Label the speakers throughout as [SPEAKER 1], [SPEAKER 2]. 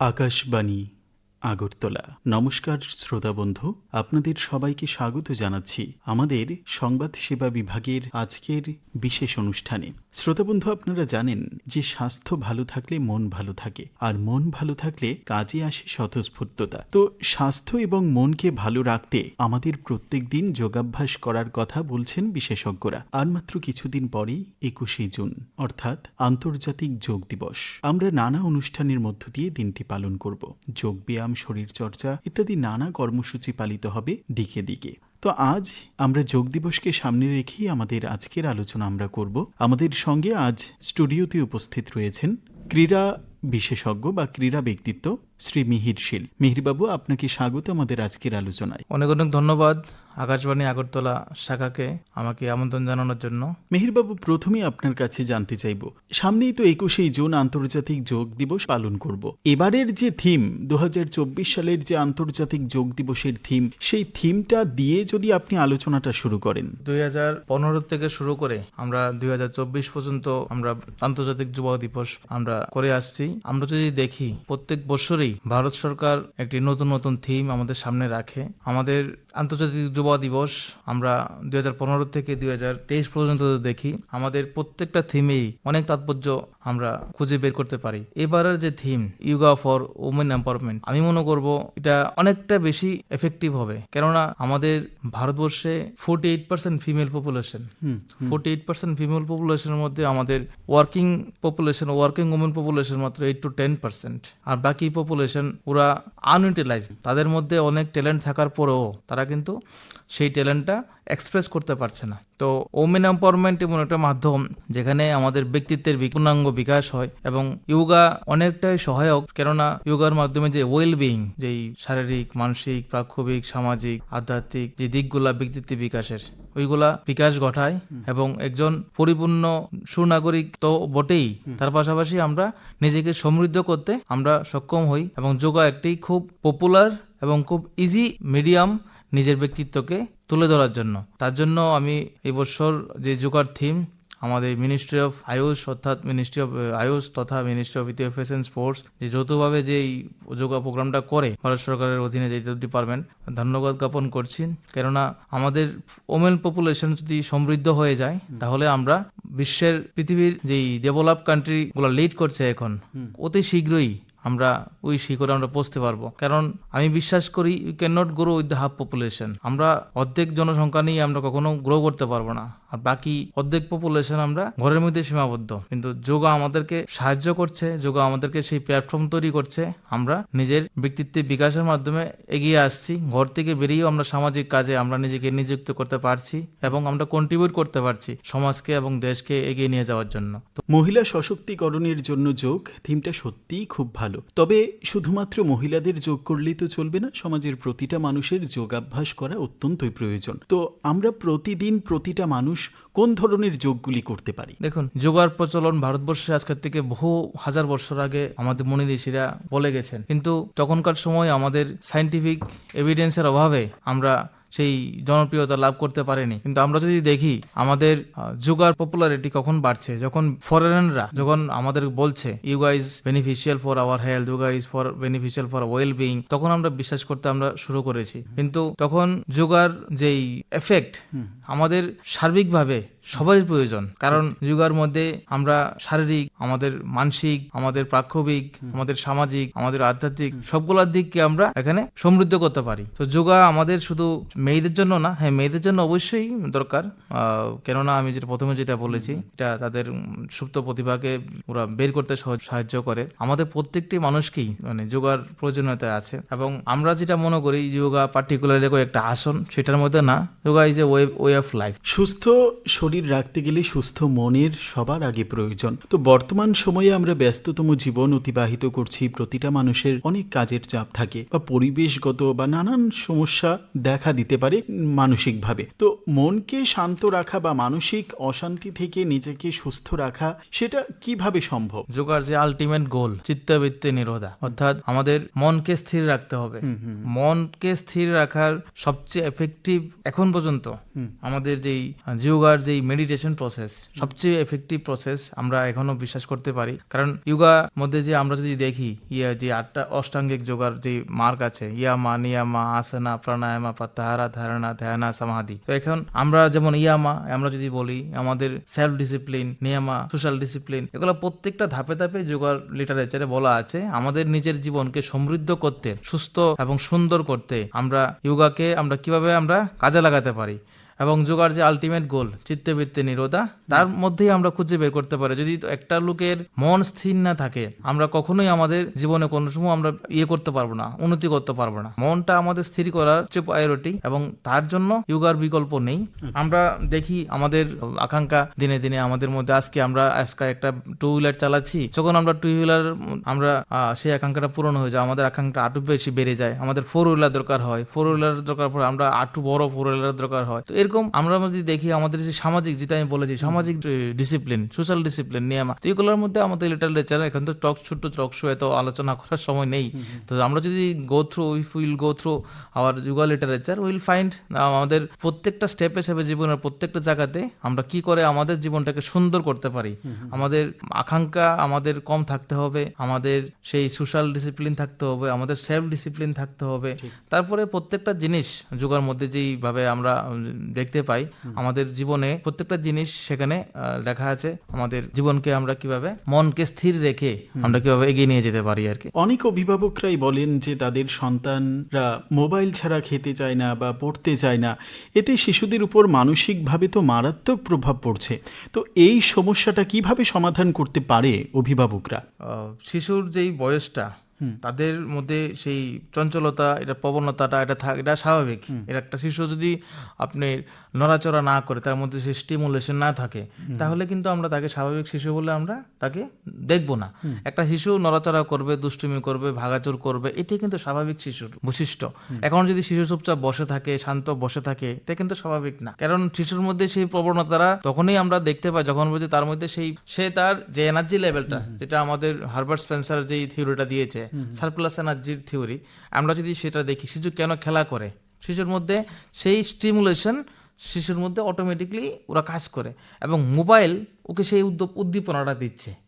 [SPEAKER 1] আকাশবাণী আগরতলা। নমস্কার শ্রোতা বন্ধু, আপনাদের সবাইকে স্বাগত জানাচ্ছি আমাদের সংবাদ সেবা বিভাগের আজকের বিশেষ অনুষ্ঠানে। শ্রোতা বন্ধু, আপনারা জানেন যে স্বাস্থ্য ভালো থাকলে মন ভালো থাকে, আর মন ভালো থাকলে কাজে আসে স্বতঃস্ফূর্ততা। তো স্বাস্থ্য এবং মনকে ভালো রাখতে আমাদের প্রত্যেক দিন যোগাভ্যাস করার কথা বলছেন বিশেষজ্ঞরা, আর মাত্র কিছুদিন পরেই একুশে জুন, অর্থাৎ আন্তর্জাতিক যোগ দিবস। আমরা নানা অনুষ্ঠানের মধ্য দিয়ে দিনটি পালন করব। যোগ ব্যায়াম শরীরচর্চা ইত্যাদি নানা কর্মসূচি পালিত হবে দিকে দিকে। তো আজ আমরা যোগ দিবসকে সামনে রেখেই আমাদের আজকের আলোচনা আমরা করব। আমাদের সঙ্গে আজ স্টুডিওতে উপস্থিত রয়েছেন ক্রীড়া বিশেষজ্ঞ বা ক্রীড়া ব্যক্তিত্ব শ্রী মিহির শীল। মিহির বাবু আপনাকে স্বাগত আমাদের আজকের আলোচনায়।
[SPEAKER 2] অনেক অনেক ধন্যবাদ। আকাশবাণী আগরতলা শাখাকে আমাকে আমন্ত্রণ জানানোর জন্য।
[SPEAKER 1] মেহেরবাবু প্রথমেই আপনার কাছে জানতে চাইব সামনেই তো একুশেই জুন আন্তর্জাতিক যোগ দিবস পালন করব। এবারের যে থিম দু হাজার চব্বিশ সালের যে আন্তর্জাতিক যোগ দিবসের থিম সেই থিমটা দিয়ে যদি আপনি আলোচনাটা শুরু করেন।
[SPEAKER 2] দুই হাজার পনেরো থেকে শুরু করে আমরা দুই হাজার চব্বিশ পর্যন্ত আমরা আন্তর্জাতিক যুব দিবস আমরা করে আসছি। আমরা যদি দেখি প্রত্যেক বছরই ভারত সরকার একটি নতুন নতুন থিম আমাদের সামনে রাখে। আমাদের আন্তর্জাতিক যুব দিবস আমরা দুই হাজার পনেরো থেকে দুই হাজার তেইশ পর্যন্ত দেখি আমাদের প্রত্যেকটা থিমেই অনেক তাৎপর্য আমরা খুঁজে বের করতে পারি। এবারের যে theme yoga for women empowerment আমি মনে করব এটা অনেকটা বেশি এফেক্টিভ হবে। কেননা আমাদের ভারতবর্ষে forty eight percent female population forty eight percent female পপুলেশনের মধ্যে আমাদের working population working women population মাত্র এইট টু টেন পার্সেন্ট আর বাকি পপুলেশন পুরা আনইউটিলাইজ তাদের মধ্যে অনেক ট্যালেন্ট থাকার পরেও তারা কিন্তু সেই ট্যালেন্টটা এক্সপ্রেস করতে পারছে না। তো ওমেন এম্পাওয়ারমেন্ট এমন একটা মাধ্যম যেখানে আমাদের ব্যক্তিত্বের পূর্ণাঙ্গ বিকাশ হয় এবং ইয়োগা অনেকটাই সহায়ক। কেননা ইয়োগার মাধ্যমে যে ওয়েল বিং যেই শারীরিক মানসিক প্রাক্ষবিক সামাজিক আধ্যাত্মিক যে দিকগুলা ব্যক্তিত্বের বিকাশের ওইগুলা বিকাশ ঘটায় এবং একজন পরিপূর্ণ সুনাগরিক তো বটেই। তার পাশাপাশি আমরা নিজেকে সমৃদ্ধ করতে আমরা সক্ষম হই এবং যোগা একটি খুব পপুলার এবং খুব ইজি মিডিয়াম নিজের ব্যক্তিত্বকে তুলে ধরার জন্য। তার জন্য আমি এবছর যে যোগার থিম আমাদের মিনিস্ট্রি অফ আয়ুষ অর্থাৎ মিনিস্ট্রি অফ আয়ুষ তথা মিনিস্ট্রি অফ ইতিওফেস অ্যান্ড স্পোর্টস যে যৌথভাবে যে এই যোগা প্রোগ্রামটা করে ভারত সরকারের অধীনে যে ডিপার্টমেন্ট ধন্যবাদ জ্ঞাপন করছি। কেননা আমাদের ওমেন পপুলেশন যদি সমৃদ্ধ হয়ে যায় তাহলে আমরা বিশ্বের পৃথিবীর যেই ডেভেলপ কান্ট্রিগুলো লিড করছে এখন অতি শীঘ্রই আমরা ওই শিখরে আমরা পৌঁছতে পারব। কারণ আমি বিশ্বাস করি you can not grow with the half population আমরা অর্ধেক জনসংখ্যা নিয়ে আমরা কখনো গ্রো করতে পারব না। আর বাকি অর্ধেক পপুলেশন আমরা ঘরের মধ্যে সীমাবদ্ধ। কিন্তু যোগা আমাদেরকে সাহায্য করছে, যোগা আমাদেরকে সেই প্ল্যাটফর্ম তৈরি করছে। আমরা নিজের ব্যক্তিত্বের বিকাশের মাধ্যমে এগিয়ে আসছি। ঘর থেকে বেরিয়েও আমরা সামাজিক কাজে আমরা নিজেকে নিযুক্ত করতে পারছি এবং আমরা কন্ট্রিবিউট করতে পারছি সমাজকে এবং দেশকে এগিয়ে নিয়ে যাওয়ার জন্য।
[SPEAKER 1] মহিলা সশক্তিকরণের জন্য যোগ থিমটা সত্যিই খুব ভালো। তবে শুধুমাত্র মহিলাদের যোগ করলেই তো চলবে না, সমাজের প্রতিটা মানুষের যোগাভ্যাস করা অত্যন্তই প্রয়োজন। তো আমরা প্রতিদিন প্রতিটা মানুষ কোন ধরনের যোগগুলি করতে পারি?
[SPEAKER 2] দেখুন, যোগার প্রচলন ভারতবর্ষে আজকের থেকে বহু হাজার বছর আগে আমাদের মনে ঋষিরা বলে গেছেন। কিন্তু তখনকার সময় আমাদের সাইন্টিফিক এভিডেন্সের অভাবে আমরা সেই জনপ্রিয়তা লাভ করতে পারেনি। কিন্তু আমরা যদি দেখি আমাদের যোগার পপুলারিটি কখন বাড়ছে? যখন ফরেনরা যখন আমাদের বলছে you is beneficial for our health yoga is for beneficial for well being তখন আমরা বিশ্বাস করতে আমরা শুরু করেছি। কিন্তু তখন যোগার যেই এফেক্ট আমাদের সার্বিকভাবে সবারই প্রয়োজন। কারণ যোগার মধ্যে আমরা শারীরিক আমাদের মানসিক আমাদের প্রাক্ষবিক আমাদের সামাজিক আমাদের আধ্যাত্মিক সবগুলোর দিককে আমরা এখানে সমৃদ্ধ করতে পারি। তো যোগা আমাদের শুধু মেয়েদের জন্য না হ্যাঁ মেয়েদের জন্য অবশ্যই দরকার। কেননা আমি যেটা প্রথমে যেটা বলেছি এটা তাদের সুপ্ত প্রতিভাকে ওরা বের করতে সাহায্য করে। আমাদের প্রত্যেকটি মানুষকেই মানে যোগার প্রয়োজনীয়তা আছে। এবং আমরা যেটা মনে করি যোগা পার্টিকুলারলি একটা আসন সেটার মধ্যে না yoga is a way way of life
[SPEAKER 1] সুস্থ শরীর রাখতে গেলে সুস্থ মনের সবার আগে প্রয়োজন। তো বর্তমান সময়ে আমরা ব্যস্ততম জীবন অতিবাহিত করছি প্রতিটা মানুষের অনেক কাজের চাপ থাকে বা পরিবেশগত বা নানান সমস্যা দেখা দিতে পারে মানসিকভাবে। তো মনকে শান্ত রাখা বা মানসিক অশান্তি থেকে নিজেকে সুস্থ রাখা সেটা কীভাবে সম্ভব?
[SPEAKER 2] যোগার যে আলটিমেট গোল চিত্তবৃত্তি নিরোধা। অর্থাৎ আমাদের মনকে স্থির রাখতে হবে। মনকে স্থির রাখার সবচেয়ে এফেক্টিভ এখন পর্যন্ত আমাদের যেই যোগার যেই মেডিটেশন প্রসেস সবচেয়ে এফেক্টিভ প্রসেস আমরা এখনও বিশ্বাস করতে পারি। কারণ ইয়োগা মধ্যে যে আমরা যদি দেখি, ইয়া যে আটটা অষ্টাঙ্গিক যোগার যে মার্গ আছে, ইয়ামা, নিয়ামা, আসনা, প্রাণায়ামা প্রত্যাহারা ধারণা, ধ্যানা, সমাধি। তো এখন আমরা যেমন ইয়ামা, আমরা যদি বলি আমাদের সেলফ ডিসিপ্লিন নিয়ামা সোশ্যাল ডিসিপ্লিন এগুলো প্রত্যেকটা ধাপে ধাপে যোগার লিটারেচারে বলা আছে। আমাদের নিজের জীবনকে সমৃদ্ধ করতে, সুস্থ এবং সুন্দর করতে আমরা ইয়োগাকে আমরা কীভাবে আমরা কাজে লাগাতে পারি? এবং যোগার যে আলটিমেট গোল চিত্তবৃত্তি নিরোধা তার মধ্যেই আমরা খুঁজে বের করতে পারি। যদি একটা লোকের মন স্থির না থাকে আমরা কখনোই আমাদের জীবনে কোনো সময় আমরা ইয়ে করতে পারব না উন্নতি করতে পারব না। মনটা আমাদের স্থির করার হচ্ছে প্রায়োরিটি এবং তার জন্য ইয়োগার বিকল্প নেই। আমরা দেখি আমাদের আকাঙ্ক্ষা দিনে দিনে আমাদের মধ্যে আজকে আমরা আজকে একটা টু হুইলার চালাচ্ছি যখন আমরা টু হুইলার আমরা সেই আকাঙ্ক্ষাটা পূরণ হয়ে যায় আমাদের আকাঙ্ক্ষা আটু বেশি বেড়ে যায় আমাদের ফোর হুইলার দরকার হয়। ফোর হুইলার দরকার পরে আমরা আটু বড় ফোর হুইলার দরকার হয়। তো এরকম আমরা যদি দেখি আমাদের যে সামাজিক যেটা আমি বলেছি সামাজিক ডিসিপ্লিন সোশ্যাল ডিসিপ্লিন নিয়ম তো এগুলোর মধ্যে আমাদের লিটারেচার এখন তো টক ছোট্ট টক শো এত আলোচনা করার সময় নেই। তো আমরা যদি go through we will go through our yoga literature will find আমাদের প্রত্যেকটা স্টেপে স্টেপে জীবনের প্রত্যেকটা জায়গাতে আমরা কি করে আমাদের জীবনটাকে সুন্দর করতে পারি। আমাদের আকাঙ্ক্ষা আমাদের কম থাকতে হবে আমাদের সেই সোশ্যাল ডিসিপ্লিন থাকতে হবে আমাদের সেলফ ডিসিপ্লিন থাকতে হবে। তারপরে প্রত্যেকটা জিনিস যুগার মধ্যে যেইভাবে আমরা দেখতে পাই আমাদের জীবনে প্রত্যেকটা জিনিস সেখানে লেখা আছে। আমাদের জীবনকে আমরা কীভাবে মনকে স্থির রেখে আমরা কীভাবে এগিয়ে নিয়ে যেতে পারি আর কি।
[SPEAKER 1] অনেক অভিভাবকরাই বলেন যে তাদের সন্তানরা মোবাইল ছাড়া খেতে চায় না বা পড়তে চায় না। এতে শিশুদের উপর মানসিকভাবে তো মারাত্মক প্রভাব পড়ছে। তো এই সমস্যাটা কীভাবে সমাধান করতে পারে অভিভাবকরা?
[SPEAKER 2] শিশুর যেই বয়সটা তাদের মধ্যে সেই চঞ্চলতা এটা প্রবণতাটা এটা থাক এটা স্বাভাবিক। এর একটা শিশু যদি আপনি নড়াচড়া না করে তার মধ্যে সেই স্টিমুলেশন না থাকে তাহলে কিন্তু আমরা তাকে স্বাভাবিক শিশু বলে আমরা তাকে দেখব না। একটা শিশু নড়াচড়া করবে দুষ্টুমি করবে ভাগাচুর করবে এটাই কিন্তু স্বাভাবিক শিশুর বৈশিষ্ট্য। এখন যদি শিশু চুপচাপ বসে থাকে শান্ত বসে থাকে এটা কিন্তু স্বাভাবিক না। কারণ শিশুর মধ্যে সেই প্রবণতারা তখনই আমরা দেখতে পাই যখন বুঝি তার মধ্যে সেই সে তার যে এনার্জি লেভেলটা যেটা আমাদের হার্বার্ট স্পেন্সার যেই থিওরিটা দিয়েছে সার্কুলাস এনার্জির থিওরি আমরা যদি সেটা দেখি, শিশু কেন খেলা করে? শিশুর মধ্যে সেই স্টিমুলেশন শিশুর মধ্যে অটোমেটিকলি ওরা কাজ করে এবং মোবাইল ওকে সেই উদ্দীপনাটা দিচ্ছে।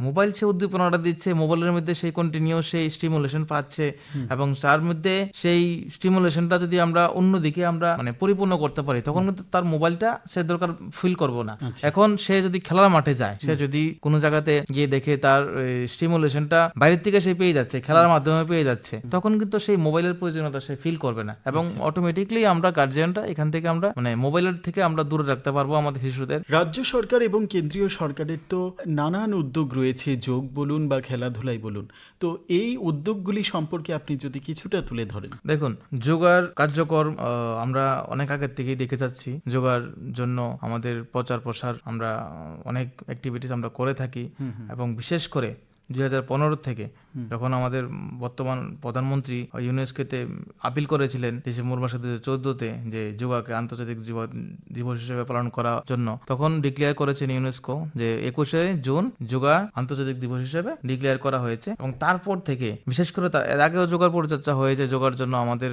[SPEAKER 2] মোবাইল সে উদ্দীপনাটা দিচ্ছে মোবাইলের মধ্যে সেই কন্টিনিউ সেই স্টিমুলেশন পাচ্ছে এবং তার মধ্যে সেই স্টিমুলেশনটা যদি আমরা অন্যদিকে আমরা মানে পরিপূর্ণ করতে পারি তখন কিন্তু তার মোবাইলটা সে দরকার ফিল করব না। এখন সে যদি খেলার মাঠে যায় সে যদি কোনো জায়গাতে গিয়ে দেখে তার স্টিমুলেশনটা বাইরের থেকে সে পেয়ে যাচ্ছে খেলার মাধ্যমে পেয়ে যাচ্ছে তখন কিন্তু সেই মোবাইলের প্রয়োজনীয়তা সে ফিল করবে না এবং অটোমেটিকলি আমরা গার্জিয়ানটা এখান থেকে আমরা মানে মোবাইলের থেকে আমরা দূরে রাখতে পারব আমাদের শিশুদের।
[SPEAKER 1] রাজ্য সরকার এবং কেন্দ্রীয় সরকারের তো নানান উদ্যোগ রয়েছে যোগ বলুন বা খেলাধুলাই বলুন। তো এই উদ্যোগগুলি সম্পর্কে আপনি যদি কিছুটা তুলে ধরেন।
[SPEAKER 2] দেখুন যোগার কার্যকর আমরা অনেক আগের থেকেই দেখে যাচ্ছি। যোগার জন্য আমাদের প্রচার প্রসার আমরা অনেক অ্যাক্টিভিটিস আমরা করে থাকি এবং বিশেষ করে দুই হাজার পনেরো থেকে যখন আমাদের বর্তমান প্রধানমন্ত্রী ইউনেস্কোতে আপিল করেছিলেন ডিসেম্বর মাসে দু চোদ্দতে যে যোগাকে আন্তর্জাতিক যুব দিবস হিসেবে পালন করার জন্য তখন ডিক্লেয়ার করেছেন ইউনেস্কো যে একুশে জুন যোগা আন্তর্জাতিক দিবস হিসেবে ডিক্লেয়ার করা হয়েছে এবং তারপর থেকে বিশেষ করে তার এর আগেও যোগার পরিচর্যা হয়েছে যোগার জন্য আমাদের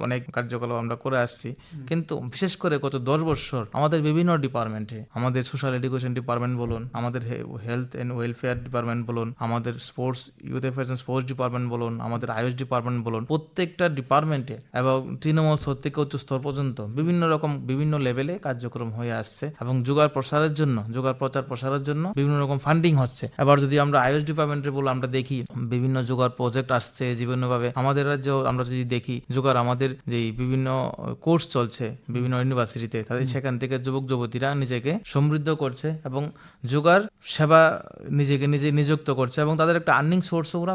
[SPEAKER 2] অনেক কার্যকলাপ আমরা করে আসছি। কিন্তু বিশেষ করে গত দশ বছর আমাদের বিভিন্ন ডিপার্টমেন্টে আমাদের সোশ্যাল এডুকেশন ডিপার্টমেন্ট বলুন আমাদের হেলথ অ্যান্ড ওয়েলফেয়ার ডিপার্টমেন্ট বলুন আমাদের sports youth affairs sports department বলুন আমাদের আয়ুষ ডিপার্টমেন্ট বলুন প্রত্যেকটা ডিপার্টমেন্টে এবং তৃণমূল স্তর থেকে উচ্চ স্তর পর্যন্ত বিভিন্ন রকম বিভিন্ন লেভেলে কার্যক্রম হয়ে আসছে এবং যোগার প্রসারের জন্য যোগার প্রচার প্রসারের জন্য বিভিন্ন রকম ফান্ডিং হচ্ছে। এবার যদি আমরা আয়ুষ ডিপার্টমেন্টে বলে আমরা দেখি বিভিন্ন যোগার প্রজেক্ট আসছে বিভিন্নভাবে। আমাদের রাজ্য আমরা যদি দেখি যোগার আমাদের যে বিভিন্ন কোর্স চলছে বিভিন্ন ইউনিভার্সিটিতে তাদের সেখান থেকে যুবক যুবতীরা নিজেকে সমৃদ্ধ করছে এবং যোগার সেবা নিজেকে নিজে নিযুক্ত করছে। এবং তাদের একটা আর্নিং সোর্স ওরা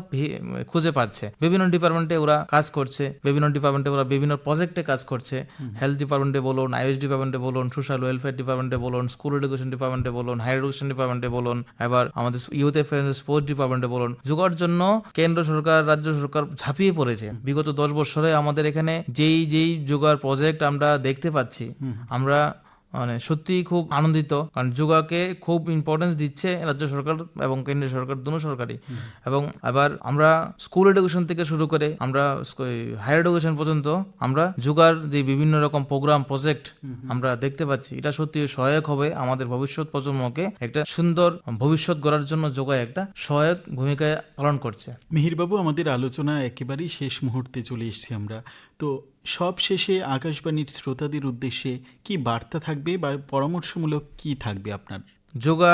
[SPEAKER 2] খুঁজে পাচ্ছে। বিভিন্ন ডিপার্টমেন্টে ওরা কাজ করছে বিভিন্ন ডিপার্টমেন্টে ওরা বিভিন্ন প্রজেক্টে কাজ করছে। হেলথ ডিপার্টমেন্টে বলুন আয়ুষ ডিপার্টমেন্টে বলুন সোশ্যাল ওয়েলফেয়ার ডিপার্টমেন্টে বলুন স্কুল এডুকেশন ডিপার্টমেন্টে বলুন হায়ার এডুকেশন ডিপার্টমেন্টে বলুন এবার আমাদের ইউথ অ্যাফেয়ার্স স্পোর্টস ডিপার্টমেন্টে বলুন যোগার জন্য কেন্দ্র সরকার রাজ্য সরকার ঝাঁপিয়ে পড়েছে। বিগত দশ বছরে আমাদের এখানে যেই যেই যোগার প্রজেক্ট আমরা দেখতে পাচ্ছি আমরা মানে সত্যিই খুব আনন্দিত। কারণ যোগাকে খুব ইম্পর্টেন্স দিচ্ছে রাজ্য সরকার এবং কেন্দ্রীয় সরকার, দুনো সরকারই। এবং আবার আমরা স্কুল এডুকেশন থেকে শুরু করে আমরা হায়ার এডুকেশন পর্যন্ত আমরা যোগার যে বিভিন্ন রকম প্রোগ্রাম প্রজেক্ট আমরা দেখতে পাচ্ছি। এটা সত্যি সহায়ক হবে আমাদের ভবিষ্যৎ প্রজন্মকে একটা সুন্দর ভবিষ্যৎ গড়ার জন্য যোগা একটা সহায়ক ভূমিকা পালন করছে।
[SPEAKER 1] মিহিরবাবু, আমাদের আলোচনা একেবারেই শেষ মুহূর্তে চলে এসেছি আমরা। তো সব শেষে আকাশবাণীর শ্রোতাদের উদ্দেশ্যে কি বার্তা থাকবে বা পরামর্শমূলক কি থাকবে আপনার?
[SPEAKER 2] যোগা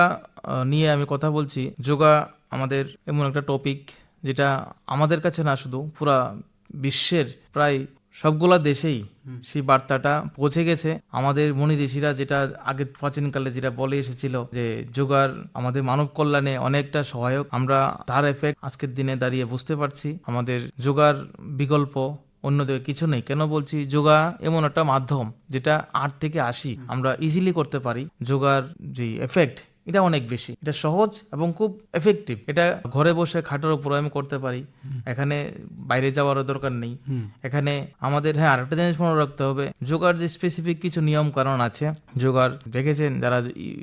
[SPEAKER 2] নিয়ে আমি কথা বলছি। যোগা আমাদের এমন একটা টপিক যেটা আমাদের কাছে না শুধু পুরা বিশ্বের প্রায় সবগুলা দেশেই সেই বার্তাটা পৌঁছে গেছে। আমাদের মনি ঋষিরা যেটা আগে প্রাচীনকালে যেটা বলে এসেছিল যে যোগার আমাদের মানব কল্যাণে অনেকটা সহায়ক। আমরা তার এফেক্ট আজকের দিনে দাঁড়িয়ে বুঝতে পারছি। আমাদের যোগার বিকল্প অন্যদিকে কিছু নেই। কেন বলছি? যোগা এমন একটা মাধ্যম যেটা আট থেকে আশি আমরা ইজিলি করতে পারি। যোগার যে এফেক্ট এটা অনেক বেশি। এটা সহজ এবং খুব এফেক্টিভ এটা ঘরে বসে খাটের উপর আমি করতে পারি। এখানে বাইরে যাওয়ারও দরকার নেই। এখানে আমাদের হ্যাঁ আরেকটা জিনিস মনে রাখতে হবে। যোগার যে স্পেসিফিক কিছু নিয়ম কারণ আছে যোগার দেখেছেন যারা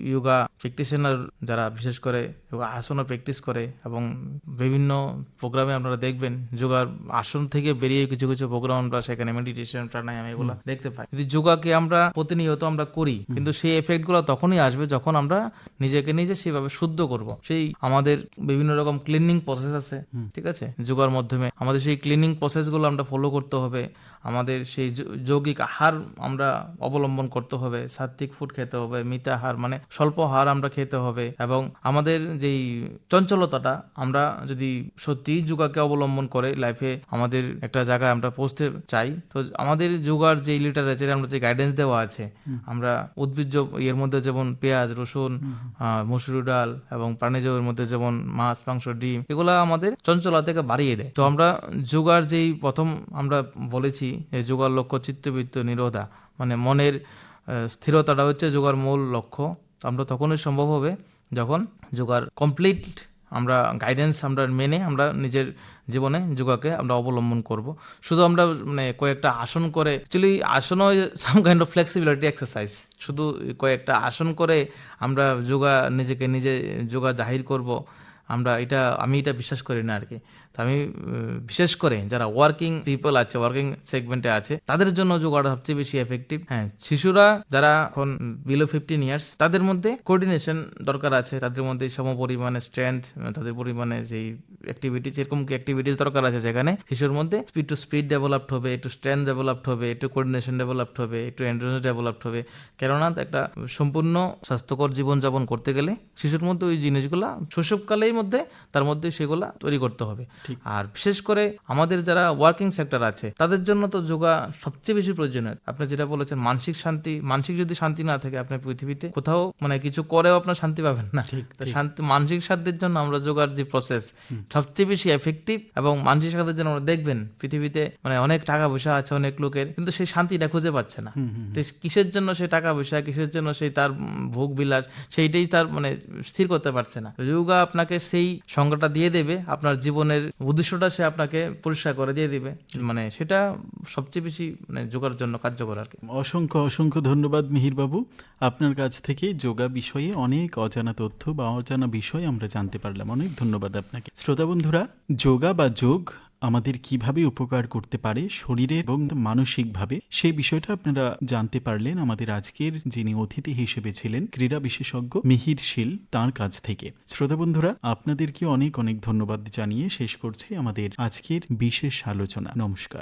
[SPEAKER 2] ইয়োগা প্র্যাকটিশনার যারা বিশেষ করে যোগা আসনও প্র্যাকটিস করে এবং বিভিন্ন প্রোগ্রামে আপনারা দেখবেন যোগার আসন থেকে বেরিয়ে কিছু কিছু প্রোগ্রাম আমরা সেখানে মেডিটেশন প্রাণায়াম এগুলো দেখতে পাই। যদি যোগাকে আমরা প্রতিনিয়ত আমরা করি কিন্তু সেই এফেক্টগুলো তখনই আসবে যখন আমরা নিজেকে নিজে সেভাবে শুদ্ধ করব। সেই আমাদের বিভিন্ন রকম ক্লিনিং প্রসেস আছে ঠিক আছে? যোগার মাধ্যমে আমাদের সেই ক্লিনিং প্রসেসগুলো আমরা ফলো করতে হবে। আমাদের সেই যৌগিক আহার আমরা অবলম্বন করতে হবে। সাত্বিক ফুড খেতে হবে মিতা মিতাহার মানে স্বল্প আহার আমরা খেতে হবে এবং আমাদের যেই চঞ্চলতাটা আমরা যদি সত্যি যোগাকে অবলম্বন করে লাইফে আমাদের একটা জায়গায় আমরা পৌঁছতে চাই তো আমাদের যোগার যে লিটারেচারে আমরা যে গাইডেন্স দেওয়া আছে আমরা উদ্ভিজ্জ ইয়ের মধ্যে যেমন পেঁয়াজ রসুন মসুরি ডাল এবং প্রাণীজ এর মধ্যে যেমন মাছ মাংস ডিম এগুলা আমাদের চঞ্চলতাকে বাড়িয়ে দেয়। তো আমরা যোগার যেই প্রথম আমরা বলেছি যে যোগার লক্ষ্য চিত্তবৃত্ত নিরোধা মানে মনের স্থিরতাটা হচ্ছে যোগার মূল লক্ষ্য। তো আমরা তখনই সম্ভব হবে যখন যোগার কমপ্লিট আমরা গাইডেন্স আমরা মেনে আমরা নিজের জীবনে যোগাকে আমরা অবলম্বন করব। শুধু আমরা মানে কয়েকটা আসন করে actually আসনও some kind of flexibility exercise শুধু কয়েকটা আসন করে আমরা যোগা নিজেকে নিজে যোগা জাহির করব। আমরা এটা, আমি এটা বিশ্বাস করি না আর কি। আমি বিশেষ করে যারা ওয়ার্কিং পিপল আছে ওয়ার্কিং সেগমেন্টে আছে, তাদের জন্য যোগাটা সবচেয়ে বেশি এফেক্টিভ হ্যাঁ শিশুরা যারা এখন বিলো ফিফটিন ইয়ার্স তাদের মধ্যে কোঅর্ডিনেশন দরকার আছে, তাদের মধ্যে সম পরিমাণে স্ট্রেংথ তাদের পরিমাণে যেই অ্যাক্টিভিটিস এরকম কি অ্যাক্টিভিটিস দরকার আছে যেখানে শিশুর মধ্যে স্পিড টু স্পিড ডেভেলপড হবে, একটু স্ট্রেংথ ডেভেলপড হবে, একটু কোঅর্ডিনেশন ডেভেলপড হবে, একটু এন্ড্রেন্স ডেভেলপড হবে। কেননা একটা সম্পূর্ণ স্বাস্থ্যকর জীবনযাপন করতে গেলে শিশুর মধ্যে ওই জিনিসগুলা শৈশবকালের মধ্যে তার মধ্যে সেগুলা তৈরি করতে হবে। আর বিশেষ করে আমাদের যারা ওয়ার্কিং সেক্টর আছে তাদের জন্য তো যোগা সবচেয়ে বেশি প্রয়োজনীয়। আপনি যেটা বলেছেন মানসিক শান্তি মানসিক যদি শান্তি না থাকে আপনার পৃথিবীতে কোথাও মানে কিছু করেও আপনার শান্তি পাবেন না। শান্তি মানসিক শান্তির জন্য আমরা যোগার যে প্রসেস সবচেয়ে বেশি এফেক্টিভ এবং মানসিক শান্তির জন্য আমরা দেখবেন পৃথিবীতে মানে অনেক টাকা পয়সা আছে অনেক লোকের কিন্তু সেই শান্তিটা খুঁজে পাচ্ছে না। কিসের জন্য সে টাকা পয়সা কিসের জন্য সেই তার ভোগ বিলাস সেইটাই তার মানে স্থির করতে পারছে না। যোগা আপনাকে সেই সংজ্ঞাটা দিয়ে দেবে আপনার জীবনের উদ্দেশ্যটা সে আপনাকে পরিষ্কার করে দিয়ে দিবে। মানে সেটা সবচেয়ে বেশি মানে যোগার জন্য কার্যকর আর কি।
[SPEAKER 1] অসংখ্য অসংখ্য ধন্যবাদ মিহির বাবু আপনার কাছ থেকে যোগা বিষয়ে অনেক অজানা তথ্য বা অজানা বিষয় আমরা জানতে পারলাম। অনেক ধন্যবাদ আপনাকে। শ্রোতা বন্ধুরা, যোগা বা যোগ আমাদের কীভাবে উপকার করতে পারে শরীরে এবং মানসিকভাবে সেই বিষয়টা আপনারা জানতে পারলেন আমাদের আজকের যিনি অতিথি হিসেবে ছিলেন, ক্রীড়া বিশেষজ্ঞ মিহির শীল তাঁর কাছ থেকে। শ্রোতা বন্ধুরা, আপনাদেরকে অনেক অনেক ধন্যবাদ জানিয়ে শেষ করছি আমাদের আজকের বিশেষ আলোচনা। নমস্কার।